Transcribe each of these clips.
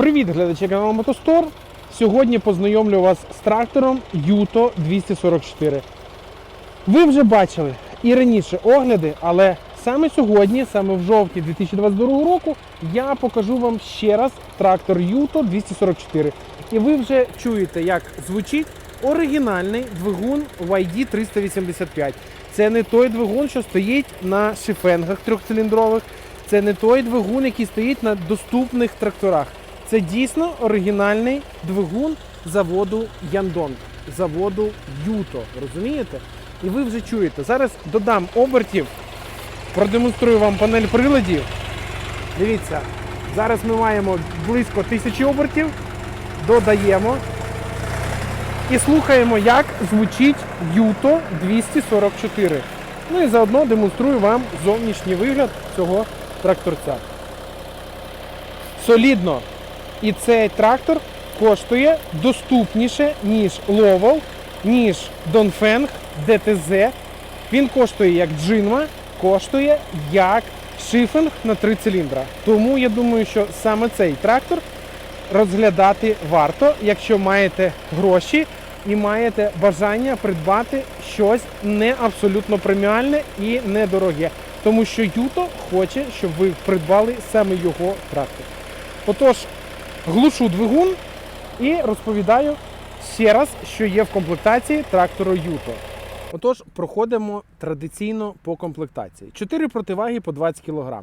Привіт, глядачі каналу Мотостор. Сьогодні познайомлю вас з трактором Юто 244. Ви вже бачили і раніше огляди, але саме сьогодні, саме в жовтні 2022 року, я покажу вам ще раз трактор Юто 244. І ви вже чуєте, як звучить оригінальний двигун YD 385. Це не той двигун, що стоїть на шифенгах трьохциліндрових. Це не той двигун, який стоїть на доступних тракторах. Це дійсно оригінальний двигун заводу Яндон, заводу Юто. Розумієте? І ви вже чуєте. Зараз додам обертів, продемонструю вам панель приладів. Дивіться, зараз ми маємо близько тисячі обертів. Додаємо і слухаємо, як звучить Юто 244. Ну і заодно демонструю вам зовнішній вигляд цього тракторця. Солідно. І цей трактор коштує доступніше, ніж Ловел, ніж Донфенг, ДТЗ. Він коштує як Джинма, коштує як шифинг на три циліндра. Тому я думаю, що саме цей трактор розглядати варто, якщо маєте гроші і маєте бажання придбати щось не абсолютно преміальне і недороге. Тому що Юто хоче, щоб ви придбали саме його трактор. Отож, глушу двигун і розповідаю ще раз, що є в комплектації трактору Юто. Отож, проходимо традиційно по комплектації. Чотири противаги по 20 кг.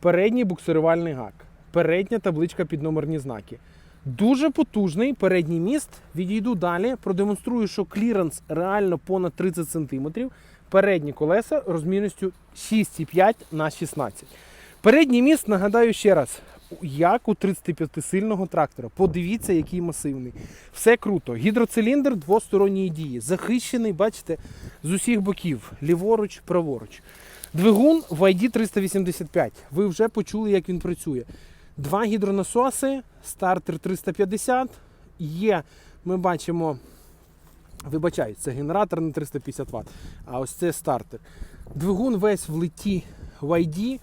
Передній буксирувальний гак, передня табличка під номерні знаки. Дуже потужний передній міст. Відійду далі, продемонструю, що кліренс реально понад 30 см. Передні колеса розмірністю 6,5 на 16. Передній міст, нагадаю ще раз, як у 35-сильного трактора. Подивіться, який масивний. Все круто. Гідроциліндр двосторонньої дії. Захищений, бачите, з усіх боків. Ліворуч, праворуч. Двигун в ID 385. Ви вже почули, як він працює. Два гідронасоси, стартер 350. Є, ми бачимо, вибачаю, це генератор на 350 Вт. А ось це стартер. Двигун весь в литі ID.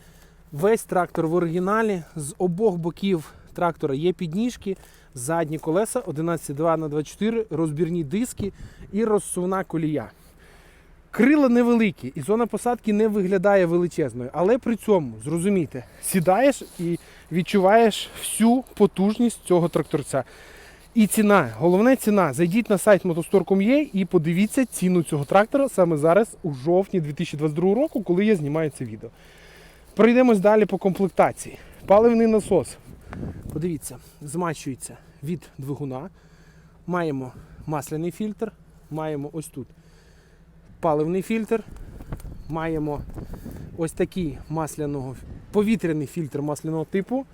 Весь трактор в оригіналі. З обох боків трактора є підніжки, задні колеса 11,2 на 24 розбірні диски і розсувна колія. Крила невеликі, і зона посадки не виглядає величезною, але при цьому, зрозумійте, сідаєш і відчуваєш всю потужність цього тракторця. І ціна, головне ціна. Зайдіть на сайт motostore.com.ua і подивіться ціну цього трактора саме зараз, у жовтні 2022 року, коли я знімаю це відео. Пройдемось далі по комплектації. Паливний насос. Подивіться, змащується від двигуна. Маємо масляний фільтр, маємо ось тут паливний фільтр, маємо ось такий масляного, повітряний фільтр масляного типу.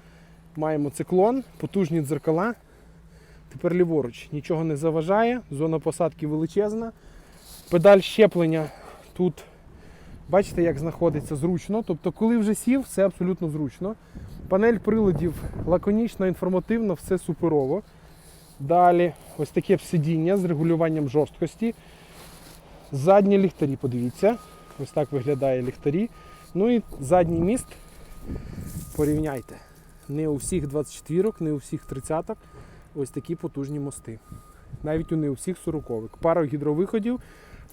Маємо циклон, потужні дзеркала. Тепер ліворуч нічого не заважає, зона посадки величезна. Педаль щеплення тут, бачите, як знаходиться зручно. Тобто, коли вже сів, все абсолютно зручно. Панель приладів лаконічна, інформативна, все суперово. Далі ось таке сидіння з регулюванням жорсткості. Задні ліхтарі, подивіться. Ось так виглядає ліхтарі. Ну і задній міст. Порівняйте. Не у всіх 24 не у всіх 30 ось такі потужні мости. Навіть у не у всіх 40 Пара гідровиходів.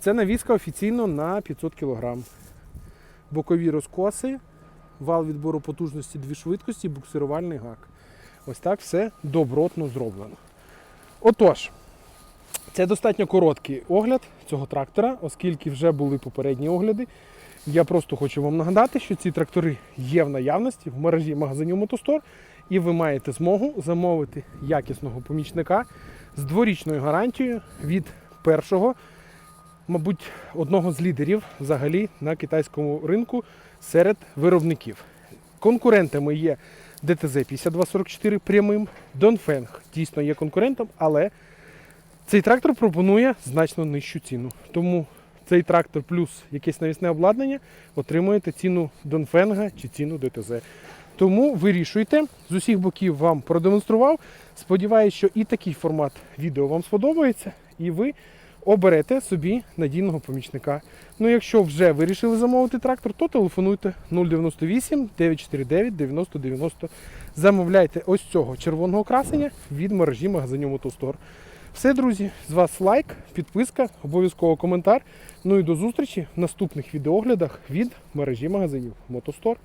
Це навіска офіційно на 500 кг. Бокові розкоси, вал відбору потужності дві швидкості, буксирувальний гак. Ось так все добротно зроблено. Отож, це достатньо короткий огляд цього трактора, оскільки вже були попередні огляди. Я просто хочу вам нагадати, що ці трактори є в наявності в мережі магазинів Мотостор, і ви маєте змогу замовити якісного помічника з дворічною гарантією від першого, мабуть, одного з лідерів взагалі на китайському ринку серед виробників. Конкурентами є DTZ 5244 прямим, Dongfeng дійсно є конкурентом, але цей трактор пропонує значно нижчу ціну. Тому цей трактор плюс якесь навісне обладнання отримуєте ціну Донфенга чи ціну ДТЗ. Тому вирішуйте, з усіх боків вам продемонстрував. Сподіваюсь, що і такий формат відео вам сподобається, і ви оберете собі надійного помічника. Ну, якщо вже вирішили замовити трактор, то телефонуйте 098 949 90 90. Замовляйте ось цього червоного красення від мережі магазинів Мотостор. Все, друзі, з вас лайк, підписка, обов'язково коментар. Ну і до зустрічі в наступних відеоглядах від мережі магазинів Мотостор.